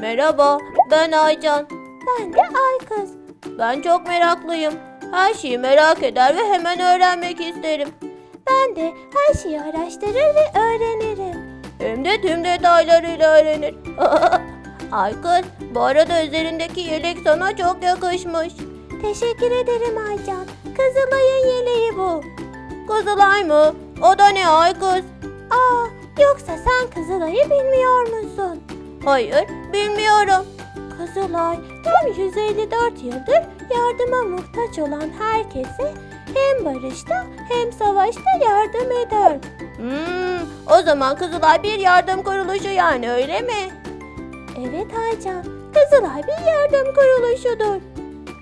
Merhaba, ben Aycan. Ben de Aykız. Ben çok meraklıyım. Her şeyi merak eder ve hemen öğrenmek isterim. Ben de her şeyi araştırır ve öğrenirim. Hem de tüm detaylarıyla öğrenir. Aykız, bu arada üzerindeki yelek sana çok yakışmış. Teşekkür ederim Aycan. Kızılay'ın yeleği bu. Kızılay mı? O da ne Aykız? Aa, yoksa sen Kızılay'ı bilmiyor musun? Hayır, bilmiyorum. Kızılay tam 154 yıldır yardıma muhtaç olan herkese hem barışta hem savaşta yardım eder. Hmm, o zaman Kızılay bir yardım kuruluşu yani öyle mi? Evet Aycan, Kızılay bir yardım kuruluşudur.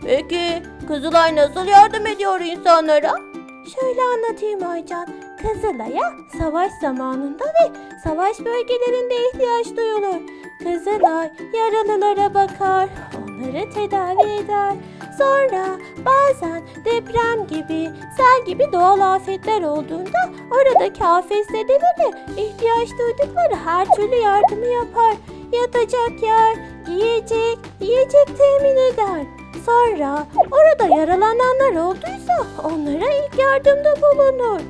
Peki Kızılay nasıl yardım ediyor insanlara? Şöyle anlatayım Aycan. Kızılay'a savaş zamanında ve savaş bölgelerinde ihtiyaç duyulur. Kızılay yaralılara bakar, onları tedavi eder. Sonra bazen deprem gibi, sel gibi doğal afetler olduğunda oradaki afetzedelere ihtiyaç duydukları her türlü yardımı yapar. Yatacak yer, giyecek, yiyecek temin eder. Sonra orada yaralananlar olduysa onlara ilk yardımda bulunur.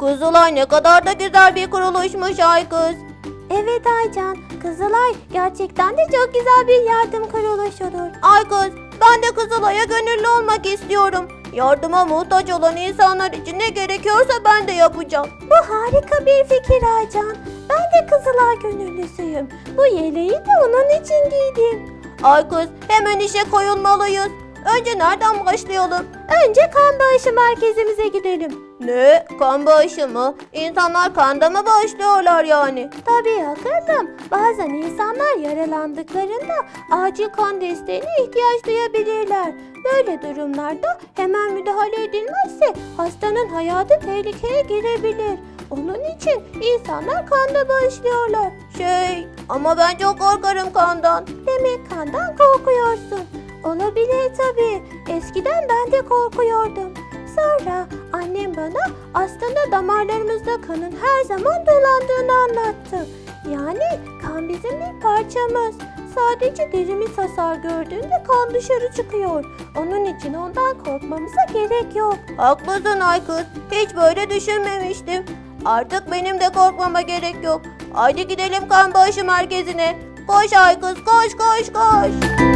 Kızılay ne kadar da güzel bir kuruluşmuş Aykız. Evet Aycan, Kızılay gerçekten de çok güzel bir yardım kuruluşudur. Aykız, ben de Kızılay'a gönüllü olmak istiyorum. Yardıma muhtaç olan insanlar için ne gerekiyorsa ben de yapacağım. Bu harika bir fikir Aycan. Ben de Kızılay gönüllüsüyüm. Bu yeleği de onun için giydim. Aykız, hemen işe koyulmalıyız. Önce nereden başlayalım? Önce kan bağışı merkezimize gidelim. Ne? Kan bağışı mı? İnsanlar kanda mı bağışlıyorlar yani? Tabii akıllım. Bazen insanlar yaralandıklarında acil kan desteğine ihtiyaç duyabilirler. Böyle durumlarda hemen müdahale edilmezse hastanın hayatı tehlikeye girebilir. Onun için insanlar kanda bağışlıyorlar. Şey ama ben çok korkarım kandan. Demek kandan korkuyorsun. Olabilir tabii. Eskiden ben de korkuyordum. Sonra annem bana aslında damarlarımızda kanın her zaman dolandığını anlattı. Yani kan bizim bir parçamız. Sadece derimiz hasar gördüğünde kan dışarı çıkıyor. Onun için ondan korkmamıza gerek yok. Haklısın Aykut. Hiç böyle düşünmemiştim. Artık benim de korkmama gerek yok. Haydi gidelim kan bağışı merkezine. Koş Aykut koş koş koş.